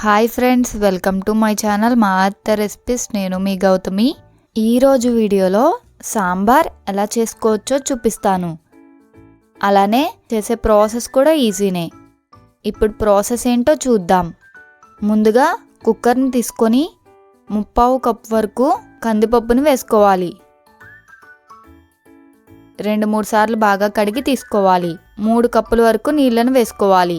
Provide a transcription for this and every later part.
Hi friends welcome to my channel మా అత్త recipes నేను మీ గౌతమి. ఈరోజు వీడియోలో సాంబార్ ఎలా చేసుకోవచ్చో చూపిస్తాను. అలానే చేసే ప్రాసెస్ కూడా ఈజీనే. ఇప్పుడు ప్రాసెస్ ఏంటో చూద్దాం. ముందుగా కుక్కర్ని తీసుకొని ముప్పావు కప్ వరకు కందిపప్పుని వేసుకోవాలి. రెండు మూడు సార్లు బాగా కడిగి తీసుకోవాలి. మూడు కప్పుల వరకు నీళ్ళను వేసుకోవాలి.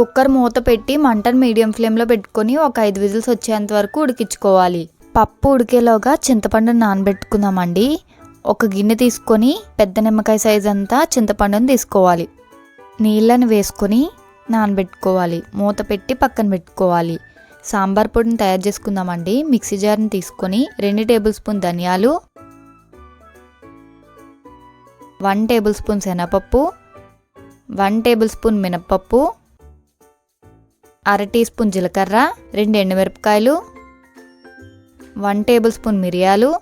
కుక్కర్ మూత పెట్టి మంటను మీడియం ఫ్లేమ్లో పెట్టుకొని ఒక ఐదు విజిల్స్ వచ్చేంత వరకు ఉడికించుకోవాలి. పప్పు ఉడికేలోగా చింతపండును నానబెట్టుకుందామండి. ఒక గిన్నె తీసుకొని పెద్ద నిమ్మకాయ సైజ్ అంతా చింతపండుని తీసుకోవాలి. నీళ్ళని వేసుకొని నానబెట్టుకోవాలి. మూత పెట్టి పక్కన పెట్టుకోవాలి. సాంబార్ పొడిని తయారు చేసుకుందామండి. మిక్సీ జార్ని తీసుకొని రెండు టేబుల్ స్పూన్ ధనియాలు వన్ టేబుల్ స్పూన్ శనగపప్పు వన్ టేబుల్ స్పూన్ మినప్పప్పు అర టీ స్పూన్ జీలకర్ర రెండు ఎండుమిరపకాయలు వన్ టేబుల్ స్పూన్ మిరియాలు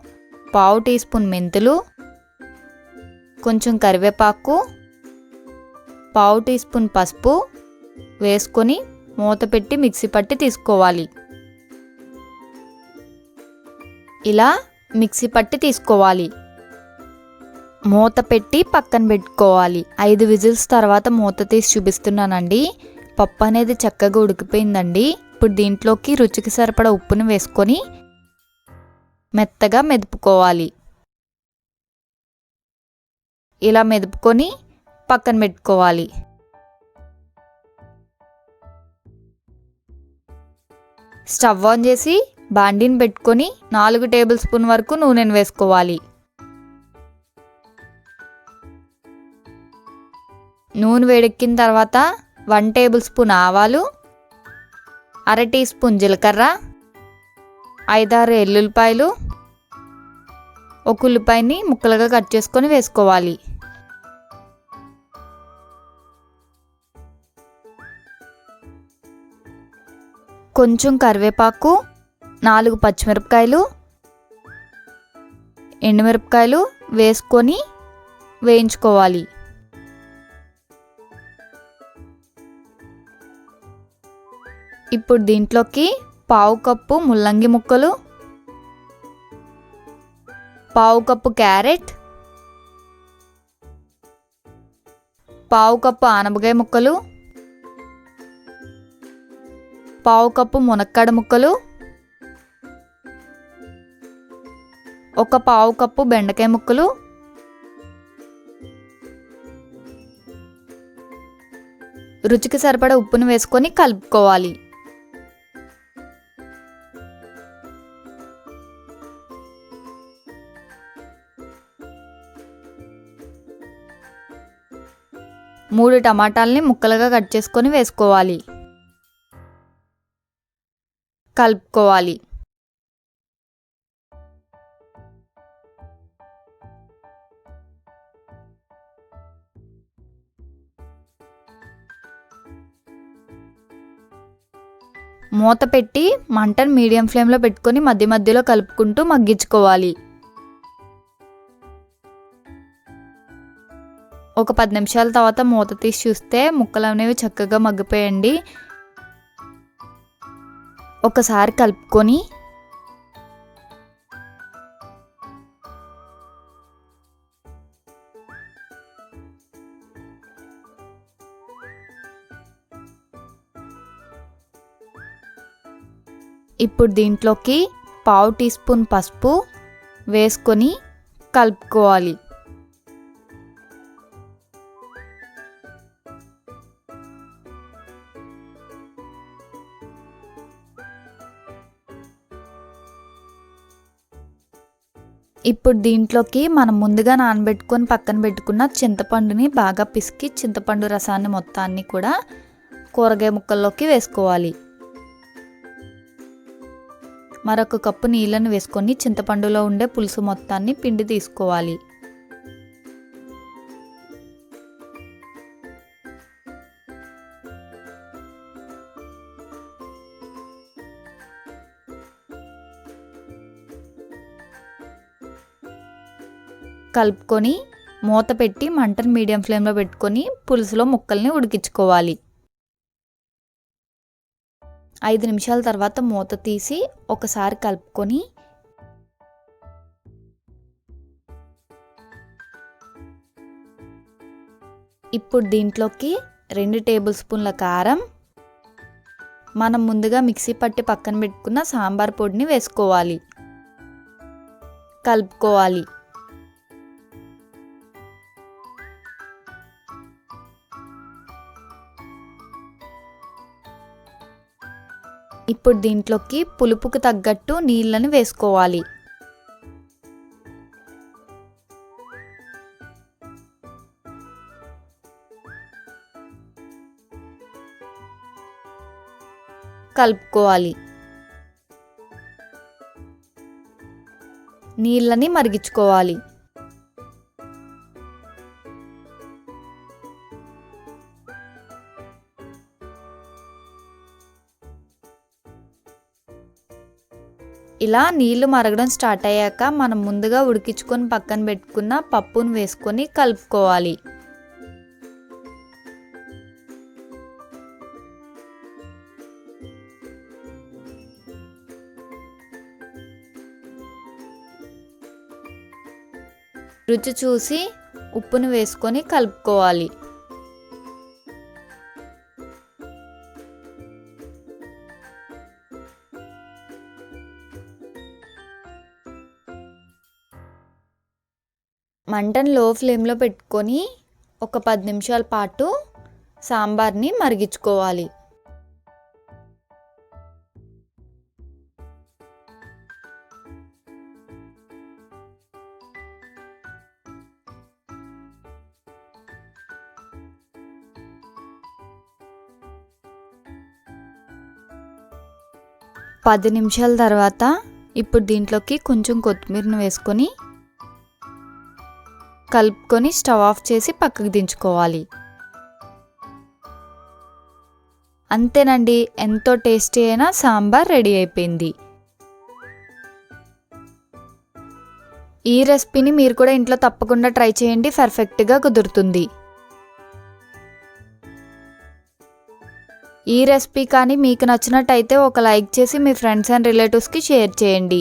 పావు టీ స్పూన్ మెంతులు కొంచెం కరివేపాకు పావు టీ స్పూన్ పసుపు వేసుకొని మూత పెట్టి మిక్సీ పట్టి తీసుకోవాలి. ఇలా మిక్సీ పట్టి తీసుకోవాలి. మూత పెట్టి పక్కన పెట్టుకోవాలి. ఐదు విజిల్స్ తర్వాత మూత తీసి చూపిస్తున్నానండి. పప్పు అనేది చక్కగా ఉడికిపోయిందండి. ఇప్పుడు దీంట్లోకి రుచికి సరిపడా ఉప్పుని వేసుకొని మెత్తగా మెదుపుకోవాలి. ఇలా మెదుపుకొని పక్కన పెట్టుకోవాలి. స్టవ్ ఆన్ చేసి బాండీని పెట్టుకొని నాలుగు టేబుల్ స్పూన్ వరకు నూనెను వేసుకోవాలి. నూనె వేడెక్కిన తర్వాత వన్ టేబుల్ స్పూన్ ఆవాలు అర టీ స్పూన్ జీలకర్ర ఐదారు ఎల్లుల్లిపాయలు ఒక ఉల్లిపాయని ముక్కలుగా కట్ చేసుకొని వేసుకోవాలి. కొంచెం కరివేపాకు నాలుగు పచ్చిమిరపకాయలు ఎండుమిరపకాయలు వేసుకొని వేయించుకోవాలి. ఇప్పుడు దీంట్లోకి పావు కప్పు ముల్లంగి ముక్కలు పావు కప్పు క్యారెట్ పావు కప్పు ఆనపకాయ ముక్కలు పావు కప్పు మునక్కాడ ముక్కలు ఒక పావు కప్పు బెండకాయ ముక్కలు రుచికి సరిపడ ఉప్పును వేసుకొని కలుపుకోవాలి. మూడు టమాటాలని ముక్కలుగా కట్ చేసుకొని వేసుకోవాలి. కలుపుకోవాలి. మూత పెట్టి మంటను మీడియం ఫ్లేమ్లో పెట్టుకొని మధ్య మధ్యలో కలుపుకుంటూ మగ్గించుకోవాలి. ఒక పది నిమిషాల తర్వాత మూత తీసి చూస్తే ముక్కలు అనేవి చక్కగా మగ్గిపోయండి. ఒకసారి కలుపుకొని ఇప్పుడు దీంట్లోకి పావు టీ స్పూన్ పసుపు వేసుకొని కలుపుకోవాలి. ఇప్పుడు దీంట్లోకి మనం ముందుగా నానబెట్టుకొని పక్కన పెట్టుకున్న చింతపండుని బాగా పిసికి చింతపండు రసాన్ని మొత్తాన్ని కూడా కూరగాయ ముక్కల్లోకి వేసుకోవాలి. మరొక కప్పు నీళ్ళను వేసుకొని చింతపండులో ఉండే పులుసు మొత్తాన్ని పిండి తీసుకోవాలి. కలుపుకొని మూత పెట్టి మంటను మీడియం ఫ్లేమ్లో పెట్టుకొని పులుసులో ముక్కల్ని ఉడికించుకోవాలి. ఐదు నిమిషాల తర్వాత మూత తీసి ఒకసారి కలుపుకొని ఇప్పుడు దీంట్లోకి రెండు టేబుల్ స్పూన్ల కారం మనం ముందుగా మిక్సీ పట్టి పక్కన పెట్టుకున్న సాంబార్ పొడిని వేసుకోవాలి. కలుపుకోవాలి. ఇప్పుడు దీంట్లోకి పులుపుకు తగ్గట్టు నీళ్ళని వేసుకోవాలి. కలుపుకోవాలి. నీళ్ళని మరిగించుకోవాలి. ఇలా నీళ్ళు మరగడం స్టార్ట్ అయ్యాక మనం ముందుగా ఉడికించుకొని పక్కన పెట్టుకున్న పప్పును వేసుకొని కలుపుకోవాలి. రుచి చూసి ఉప్పును వేసుకొని కలుపుకోవాలి. మంటను లో ఫ్లేమ్లో పెట్టుకొని ఒక పది నిమిషాల పాటు సాంబార్ని మరిగించుకోవాలి. పది నిమిషాల తర్వాత ఇప్పుడు దీంట్లోకి కొంచెం కొత్తిమీరను వేసుకొని కలుపుకొని స్టవ్ ఆఫ్ చేసి పక్కకు దించుకోవాలి. అంతేనండి ఎంతో టేస్టీ అయిన సాంబార్ రెడీ అయిపోయింది. ఈ రెసిపీని మీరు కూడా ఇంట్లో తప్పకుండా ట్రై చేయండి పర్ఫెక్ట్గా కుదురుతుంది. ఈ రెసిపీ కానీ మీకు నచ్చినట్టయితే ఒక లైక్ చేసి మీ ఫ్రెండ్స్ అండ్ రిలేటివ్స్కి షేర్ చేయండి.